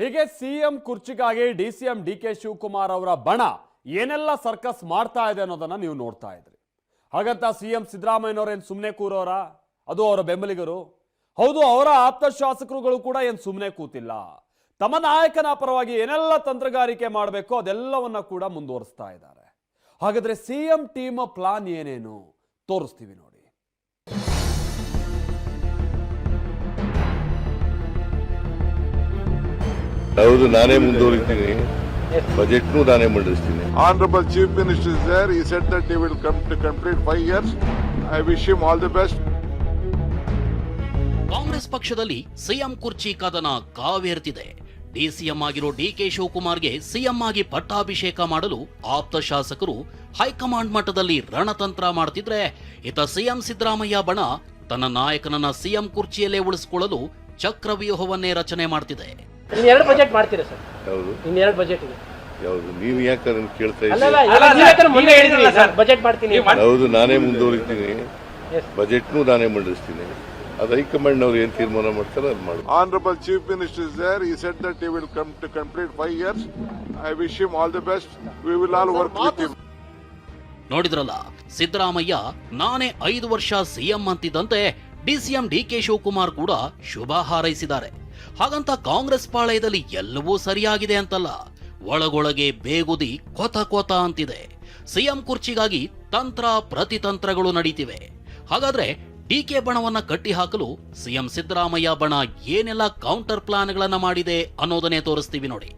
ಹೀಗೆ CM ಕುರ್ಚಿಗಾಗಿ D C M D K Shivakumar ಅವರ ಬಣ ಏನೆಲ್ಲ ಸರ್ಕಸ್ ಮಾಡ್ತಾ ಇದೆ ಅನ್ನೋದನ್ನ ನೀವು ನೋಡ್ತಾ ಇದ್ರಿ. ಹಾಗಂತ ಸಿಎಂ ಏನು ಸುಮ್ಮನೆ ಕೂರೋರ? ಅದು ಅವರ ಬೆಂಬಲಿಗರು? ಹೌದು, ಅವರ ಆಪ್ತ ಶಾಸಕರುಗಳು ಕೂಡ ಏನು ಸುಮ್ಮನೆ ಕೂತಿಲ್ಲ. ತಮ್ಮ ನಾಯಕನ ಪರವಾಗಿ ಏನೆಲ್ಲ ತಂತ್ರಗಾರಿಕೆ ಮಾಡಬೇಕು ಅದೆಲ್ಲವನ್ನ ಕೂಡ ಮುಂದುವರಿಸ್ತಾ ಇದ್ದಾರೆ. ಹಾಗಾದ್ರೆ ಸಿಎಂ ಟೀಮ್ ಪ್ಲಾನ್ ಏನೇನು? ತೋರಿಸ್ತೀವಿ ನೋಡಿ. ಹೌದು ನಾನೇ ಮುಂದುವರಿತೀನಿ ಬಜೆಟ್ ನಾನೇ ಮಂಡಿಸ್ತೀನಿ Honorable Chief Minister is there. He said that he will come to complete five years. I wish him all the best. Congress ಪಕ್ಷದಲ್ಲಿ ಸಿಎಂ ಕುರ್ಚಿ ಕದನ ಕಾವೇರ್ತಿದೆ ಡಿಸಿಎಂ ಆಗಿರೋ ಡಿಕೆ ಶಿವಕುಮಾರ್ಗೆ ಸಿಎಂ ಆಗಿ ಪಟ್ಟಾಭಿಷೇಕ ಮಾಡಲು ಆಪ್ತ ಶಾಸಕರು ಹೈಕಮಾಂಡ್ ಮಟ್ಟದಲ್ಲಿ ರಣತಂತ್ರ ಮಾಡ್ತಿದ್ರೆ ಇತ ಸಿಎಂ ಸಿದ್ದರಾಮಯ್ಯ ಬಣ ತನ್ನ ನಾಯಕನನ್ನ ಸಿಎಂ ಕುರ್ಚಿಯಲ್ಲೇ ಉಳಿಸಿಕೊಳ್ಳಲು ಚಕ್ರವ್ಯೂಹವನ್ನೇ ರಚನೆ ಮಾಡ್ತಿದೆ ಎರಡು ಬಜೆಟ್ ಮಾಡ್ತೀರಾ ಸರ್? ಹೌದು. ಇನ್ನೆರಡು ಎರಡು ಬಜೆಟ್ ಇದೆ. ಯಾವುದು ನೀವು ಯಾಕೆ ಅದನ್ನು ಕೇಳ್ತಾ ಅಲ್ಲಲ್ಲ ಅಲ್ಲ, ಅಲ್ಲ, ನೀವೇ ಯಾಕಂದ್ರೆ ಮೊನ್ನೆ ಹೇಳಿದ್ರಿ ಸರ್ ಬಜೆಟ್ ಮಾಡ್ತೀನಿ ಹೌದು ನಾನೇ ಮುಂದುವರಿತೀನಿ. ಬಜೆಟ್ನು ನಾನೇ ಮಂಡಿಸ್ತೀನಿ. ಅದು ಹೈಕಮಾಂಡ್ನವ್ರು ಏನು ತೀರ್ಮಾನ ಮಾಡ್ತಾರೆ ಅದು ಮಾಡಿ Honorable Chief Minister is there. He said that he will come to complete five years. I wish him all the best. We will all work with him. ನೋಡಿದ್ರಲ್ಲ? ಸಿದ್ದರಾಮಯ್ಯ, ನಾನೇ ಐದು ವರ್ಷ ಸಿಎಂ ಅಂತಿದ್ದಂತೆ ಡಿಸಿಎಂ ಡಿ ಕೆ ಶಿವಕುಮಾರ್ ಕೂಡ ಶುಭ ಹಾರೈಸಿದ್ದಾರೆ. ಹಾಗಂತ ಕಾಂಗ್ರೆಸ್ ಪಾಳಯದಲ್ಲಿ ಎಲ್ಲವೂ ಸರಿಯಾಗಿದೆ ಅಂತಲ್ಲ? ಒಳಗೊಳಗೆ ಬೇಗುದಿ ಕೊತ ಕೊತ ಅಂತಿದೆ. ಸಿಎಂ ಕುರ್ಚಿಗಾಗಿ ತಂತ್ರ ಪ್ರತಿತಂತ್ರಗಳು ನಡೀತಿವೆ. ಹಾಗಾದ್ರೆ ಡಿಕೆ ಬಣವನ್ನ ಕಟ್ಟಿ ಹಾಕಲು ಸಿಎಂ ಸಿದ್ದರಾಮಯ್ಯ ಬಣ ಏನೆಲ್ಲ ಕೌಂಟರ್ ಪ್ಲಾನ್ಗಳನ್ನ ಮಾಡಿದೆ ಅನ್ನೋದನ್ನೇ ತೋರಿಸ್ತೀವಿ ನೋಡಿ.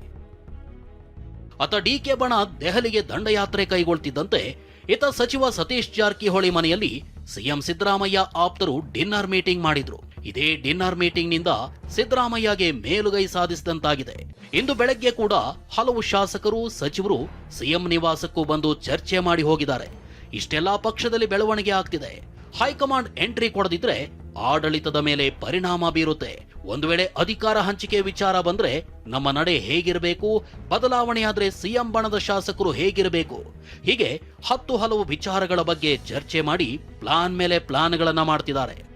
ಅತ ಡಿಕೆ ಬಣ ದೆಹಲಿಗೆ ದಂಡಯಾತ್ರೆ ಕೈಗೊಳ್ತಿದ್ದಂತೆ ಇತ ಸಚಿವ ಸತೀಶ್ ಜಾರಕಿಹೊಳಿ ಮನೆಯಲ್ಲಿ ಸಿಎಂ ಸಿದ್ದರಾಮಯ್ಯ ಆಪ್ತರು ಡಿನ್ನರ್ ಮೀಟಿಂಗ್ ಮಾಡಿದ್ರು. ಇದೇ ಡಿನ್ನರ್ ಮೀಟಿಂಗ್ನಿಂದ ಸಿದ್ದರಾಮಯ್ಯಗೆ ಮೇಲುಗೈ ಸಾಧಿಸಿದಂತಾಗಿದೆ. ಇಂದು ಬೆಳಗ್ಗೆ ಕೂಡ ಹಲವು ಶಾಸಕರು, ಸಚಿವರು ಸಿಎಂ ನಿವಾಸಕ್ಕೂ ಬಂದು ಚರ್ಚೆ ಮಾಡಿ ಹೋಗಿದ್ದಾರೆ. ಇಷ್ಟೆಲ್ಲಾ ಪಕ್ಷದಲ್ಲಿ ಬೆಳವಣಿಗೆ ಆಗ್ತಿದೆ. ಹೈಕಮಾಂಡ್ ಎಂಟ್ರಿ ಕೊಡದಿದ್ರೆ ಆಡಳಿತದ ಮೇಲೆ ಪರಿಣಾಮ ಬೀರುತ್ತೆ. ಒಂದು ವೇಳೆ ಅಧಿಕಾರ ಹಂಚಿಕೆ ವಿಚಾರ ಬಂದ್ರೆ ನಮ್ಮ ನಡೆ ಹೇಗಿರಬೇಕು ಬದಲಾವಣೆಯಾದ್ರೆ ಸಿಎಂ ಬಣದ ಶಾಸಕರು ಹೇಗಿರಬೇಕು? ಹೀಗೆ ಹತ್ತು ಹಲವು ವಿಚಾರಗಳ ಬಗ್ಗೆ ಚರ್ಚೆ ಮಾಡಿ ಪ್ಲಾನ್ ಮೇಲೆ ಪ್ಲಾನ್ಗಳನ್ನ ಮಾಡ್ತಿದ್ದಾರೆ.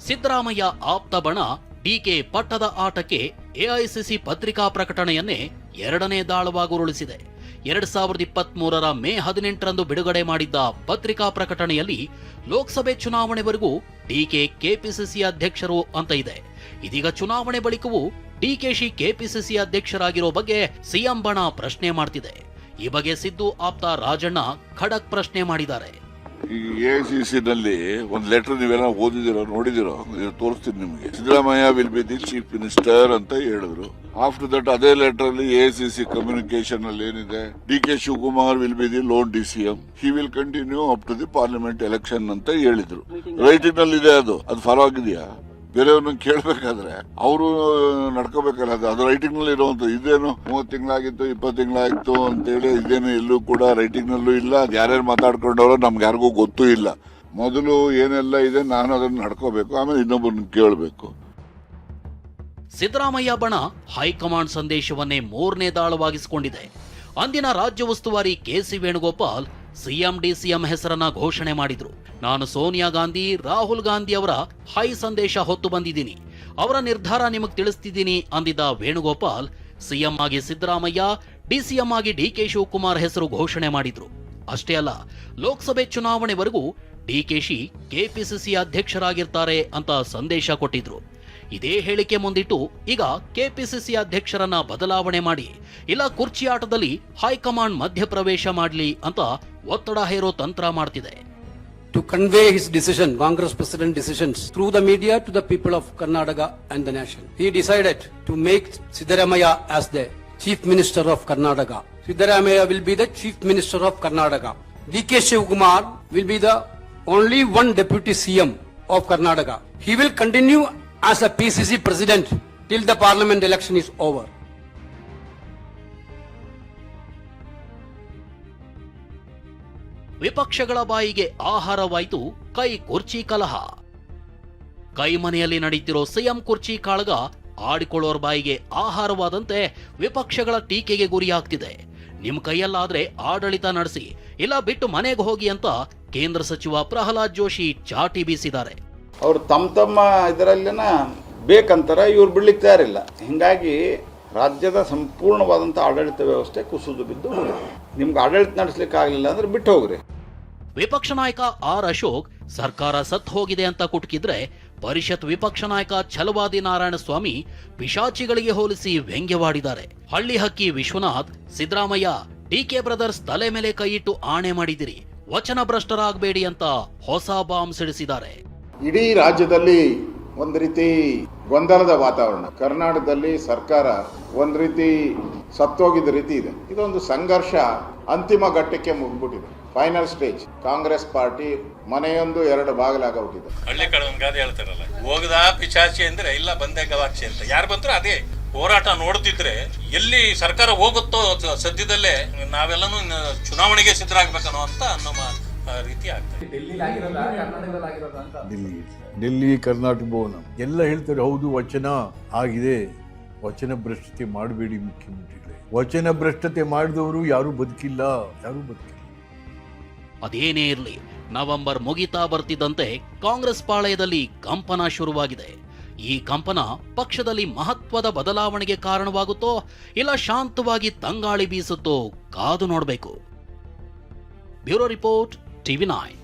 ಸಿದ್ದರಾಮಯ್ಯ ಆಪ್ತ ಬಣ ಡಿಕೆ ಪಟ್ಟದ ಆಟಕ್ಕೆ ಎಐಸಿಸಿ ಪತ್ರಿಕಾ ಪ್ರಕಟಣೆಯನ್ನೇ ಎರಡನೇ ದಾಳವಾಗಿ ಉರುಳಿಸಿದೆ. ಎರಡ್ ಸಾವಿರದ ಇಪ್ಪತ್ತ್ ಮೂರರ ಮೇ ಹದಿನೆಂಟರಂದು ಬಿಡುಗಡೆ ಮಾಡಿದ್ದ ಪತ್ರಿಕಾ ಪ್ರಕಟಣೆಯಲ್ಲಿ ಲೋಕಸಭೆ ಚುನಾವಣೆವರೆಗೂ ಡಿಕೆ ಕೆಪಿಸಿಸಿ ಅಧ್ಯಕ್ಷರು ಅಂತ ಇದೆ. ಇದೀಗ ಚುನಾವಣೆ ಬಳಿಕವೂ ಡಿಕೆಶಿ ಕೆಪಿಸಿಸಿ ಅಧ್ಯಕ್ಷರಾಗಿರೋ ಬಗ್ಗೆ ಸಿಎಂ ಬಣ ಪ್ರಶ್ನೆ ಮಾಡ್ತಿದೆ. ಈ ಬಗ್ಗೆ ಸಿದ್ದು ಆಪ್ತ ರಾಜಣ್ಣ ಖಡಕ್ ಪ್ರಶ್ನೆ ಮಾಡಿದ್ದಾರೆ. ಈ ಎಐಸಿಸಿ ನಲ್ಲಿ ಒಂದು ಲೆಟರ್ ನೀವೆಲ್ಲ ಓದಿದಿರೋ ನೋಡಿದಿರೋ ಇದು ತೋರಿಸ್ತೀನಿ ನಿಮಗೆ. Siddaramaiah will be the chief minister ಅಂತ ಹೇಳಿದ್ರು. ಆಫ್ಟರ್ ದಟ್ ಅದೇ ಲೆಟರ್ ಅಲ್ಲಿ ಎಐಸಿಸಿ ಕಮ್ಯುನಿಕೇಶನ್ ಅಲ್ಲಿ ಏನಿದೆ? D K Shivakumar will be the lone D C M he will continue up to the parliament election ಅಂತ ಹೇಳಿದ್ರು. ರೈಟಿಂಗ್ನಲ್ಲಿ ಇದೆ ಅದು. ಅದು ಫಾಲೋ ಆಗಿದೆಯಾ? ಬೇರೆಯವ್ರನ್ನ ಕೇಳಬೇಕಾದ್ರೆ ಅವರು ನಡ್ಕೋಬೇಕಲ್ಲ, ಅದು ಅದು ರೈಟಿಂಗ್ನಲ್ಲಿ ಇರುವಂತ ಇದೇನು ಮೂವತ್ತು ತಿಂಗಳಾಗಿತ್ತು, ಇಪ್ಪತ್ತು ತಿಂಗಳಾಗಿತ್ತು ಅಂತೇಳಿ ಇದೇನು ಎಲ್ಲೂ ಕೂಡ ರೈಟಿಂಗ್ ನಲ್ಲೂ ಇಲ್ಲ. ಅದು ಯಾರ್ಯಾರು ಮಾತಾಡ್ಕೊಂಡವ್ರು ನಮ್ಗೆ ಯಾರಿಗೂ ಗೊತ್ತೂ ಇಲ್ಲ. ಮೊದಲು ಏನೆಲ್ಲ ಇದೆ ನಾನು ಅದನ್ನು ನಡ್ಕೋಬೇಕು, ಆಮೇಲೆ ಇನ್ನೊಬ್ಬರನ್ನ ಕೇಳಬೇಕು. ಸಿದ್ದರಾಮಯ್ಯ ಬಣ ಹೈಕಮಾಂಡ್ ಸಂದೇಶವನ್ನೇ ಮೂರನೇ ದಾಳವಾಗಿಸಿಕೊಂಡಿದೆ. ಅಂದಿನ ರಾಜ್ಯ ಉಸ್ತುವಾರಿ ಕೆಸಿ ವೇಣುಗೋಪಾಲ್ ಸಿಎಂ ಡಿಸಿಎಂ ಹೆಸರನ್ನ ಘೋಷಣೆ ಮಾಡಿದ್ರು. ನಾನು ಸೋನಿಯಾ ಗಾಂಧಿ, ರಾಹುಲ್ ಗಾಂಧಿ ಅವರ ಹೈ ಸಂದೇಶ ಹೊತ್ತು ಬಂದಿದ್ದೀನಿ. ಅವರ ನಿರ್ಧಾರ ನಿಮಗ್ ತಿಳಿಸ್ತಿದ್ದೀನಿ ಅಂದಿದ್ದ ವೇಣುಗೋಪಾಲ್, ಸಿಎಂ ಆಗಿ ಸಿದ್ದರಾಮಯ್ಯ ಡಿಸಿಎಂ ಆಗಿ ಡಿ ಕೆ ಶಿವಕುಮಾರ್ ಹೆಸರು ಘೋಷಣೆ ಮಾಡಿದ್ರು. ಅಷ್ಟೇ ಅಲ್ಲ, ಲೋಕಸಭೆ ಚುನಾವಣೆವರೆಗೂ ಡಿಕೆಶಿ ಕೆಪಿಸಿಸಿ ಅಧ್ಯಕ್ಷರಾಗಿರ್ತಾರೆ ಅಂತ ಸಂದೇಶ ಕೊಟ್ಟಿದ್ರು. ಇದೇ ಹೇಳಿಕೆ ಮುಂದಿಟ್ಟು ಈಗ ಕೆಪಿಸಿಸಿ ಅಧ್ಯಕ್ಷರನ್ನ ಬದಲಾವಣೆ ಮಾಡಿ, ಇಲ್ಲ ಕುರ್ಚಿ ಆಟದಲ್ಲಿ ಹೈಕಮಾಂಡ್ ಮಧ್ಯಪ್ರವೇಶ ಮಾಡಲಿ ಅಂತ ಒತ್ತಡ ಹೇರೋ ತಂತ್ರ ಮಾಡ್ತಿದೆ to convey his decision, Congress President decisions, through the media to the people of Karnataka and the nation. He decided to make Siddaramaya as the Chief Minister of Karnataka. Siddaramaya will be the Chief Minister of Karnataka. D.K. Shivkumar will be the only one Deputy CM of Karnataka. He will continue as a PCC President till the Parliament election is over. ವಿಪಕ್ಷಗಳ ಬಾಯಿಗೆ ಆಹಾರವಾಯಿತು ಕೈ ಕುರ್ಚಿ ಕಲಹ. ಕೈ ಮನೆಯಲ್ಲಿ ನಡೀತಿರೋ CM ಕುರ್ಚಿ ಕಾಳಗ ಆಡಿಕೊಳ್ಳೋರ್ ಬಾಯಿಗೆ ಆಹಾರವಾದಂತೆ ವಿಪಕ್ಷಗಳ ಟೀಕೆಗೆ ಗುರಿಯಾಗ್ತಿದೆ. ನಿಮ್ ಕೈಯಲ್ಲಾದ್ರೆ ಆಡಳಿತ ನಡೆಸಿ, ಇಲ್ಲ ಬಿಟ್ಟು ಮನೆಗೆ ಹೋಗಿ ಅಂತ ಕೇಂದ್ರ ಸಚಿವ ಪ್ರಹ್ಲಾದ್ ಜೋಶಿ ಚಾಟಿ ಬೀಸಿದ್ದಾರೆ. ಅವ್ರು ತಮ್ಮ ತಮ್ಮ ಇದರಲ್ಲಿನ ಬೇಕಂತಾರ ಇವ್ರು ಬಿಡ್ಲಿಕ್ಕೆ ತಯಾರಿಲ್ಲ. ಹಿಂಗಾಗಿ ರಾಜ್ಯದ ಸಂಪೂರ್ಣವಾದಂಥ ಆಡಳಿತ ವ್ಯವಸ್ಥೆ ಕುಸಿದು ಬಿದ್ದು. ನಿಮ್ಗೆ ಆಡಳಿತ ನಡೆಸಲಿಕ್ಕೆ ಆಗಲಿಲ್ಲ ಅಂದ್ರೆ ಬಿಟ್ಟು ಹೋಗ್ರಿ. ವಿಪಕ್ಷ ನಾಯಕ ಆರ್ ಅಶೋಕ್ ಸರ್ಕಾರ ಸತ್ ಹೋಗಿದೆ ಅಂತ ಕುಟುಕಿದ್ರೆ ಪರಿಷತ್ ವಿಪಕ್ಷ ನಾಯಕ ಛಲವಾದಿ ನಾರಾಯಣ ಸ್ವಾಮಿ ಪಿಶಾಚಿಗಳಿಗೆ ಹೋಲಿಸಿ ವ್ಯಂಗ್ಯವಾಡಿದ್ದಾರೆ. ಹಳ್ಳಿ ಹಕ್ಕಿ ವಿಶ್ವನಾಥ್ ಸಿದ್ದರಾಮಯ್ಯ ಡಿಕೆ ಬ್ರದರ್ಸ್ ತಲೆ ಮೇಲೆ ಕೈಯಿಟ್ಟು ಆಣೆ ಮಾಡಿದಿರಿ. ವಚನ ಭ್ರಷ್ಟರಾಗಬೇಡಿ ಅಂತ ಹೊಸ ಬಾಂಬ್ ಸಿಡಿಸಿದ್ದಾರೆ. ಇಡೀ ರಾಜ್ಯದಲ್ಲಿ ಒಂದು ರೀತಿ ಗೊಂದಲದ ವಾತಾವರಣ. ಕರ್ನಾಟಕದಲ್ಲಿ ಸರ್ಕಾರ ಒಂದು ರೀತಿ ಸತ್ತೋಗಿದ ರೀತಿ ಇದೆ. ಇದೊಂದು ಸಂಘರ್ಷ ಅಂತಿಮ ಘಟ್ಟಕ್ಕೆ ಮುಗ್ಬಿಟ್ಟಿದೆ ಫೈನಲ್ ಸ್ಟೇಜ್ ಕಾಂಗ್ರೆಸ್ ಪಾರ್ಟಿ ಮನೆಯೊಂದು ಎರಡು ಬಾಗಿಲಾಗೋಗಿದೆ ಹಳ್ಳಿ ಕಡೆ ಗಾದೆ ಹೇಳ್ತಾರಲ್ಲ, ಹೋಗದ ಪಿಚಾಚಿ ಅಂದ್ರೆ ಇಲ್ಲ ಬಂದೆ ಗವಾಕ್ಷಿ ಅಂತ. ಯಾರು ಬಂದ್ರೆ ಅದೇ ಹೋರಾಟ ನೋಡ್ತಿದ್ರೆ ಎಲ್ಲಿ ಸರ್ಕಾರ ಹೋಗುತ್ತೋ ಸದ್ಯದಲ್ಲೇ ನಾವೆಲ್ಲನೂ ಚುನಾವಣೆಗೆ ಸಿದ್ಧರಾಗ್ಬೇಕನ್ನೋ ಅಂತ ನಮ್ಮ ರೀತಿ ಆಗ್ತದೆ. ಡೆಲ್ಲಿ ಡೆಲ್ಲಿ ಕರ್ನಾಟಕ ಭವನ. ಎಲ್ಲ ಹೇಳ್ತಾರೆ ಹೌದು ವಚನ ಆಗಿದೆ. ವಚನ ಭ್ರಷ್ಟತೆ ಮಾಡಬೇಡಿ ಮುಖ್ಯಮಂತ್ರಿಗಳೇ. ವಚನ ಭ್ರಷ್ಟತೆ ಮಾಡಿದವರು ಯಾರು ಬದುಕಿಲ್ಲ. ಯಾರು ಬದುಕಿಲ್ಲ. ಅದೇನೇ ಇರಲಿ ನವೆಂಬರ್ ಮುಗಿತಾ ಬರ್ತಿದ್ದಂತೆ ಕಾಂಗ್ರೆಸ್ ಪಾಳಯದಲ್ಲಿ ಕಂಪನ ಶುರುವಾಗಿದೆ. ಈ ಕಂಪನ ಪಕ್ಷದಲ್ಲಿ ಮಹತ್ವದ ಬದಲಾವಣೆಗೆ ಕಾರಣವಾಗುತ್ತೋ ಇಲ್ಲ ಶಾಂತವಾಗಿ ತಂಗಾಳಿ ಬೀಸುತ್ತೋ ಕಾದು ನೋಡಬೇಕು. Bureau report TV nine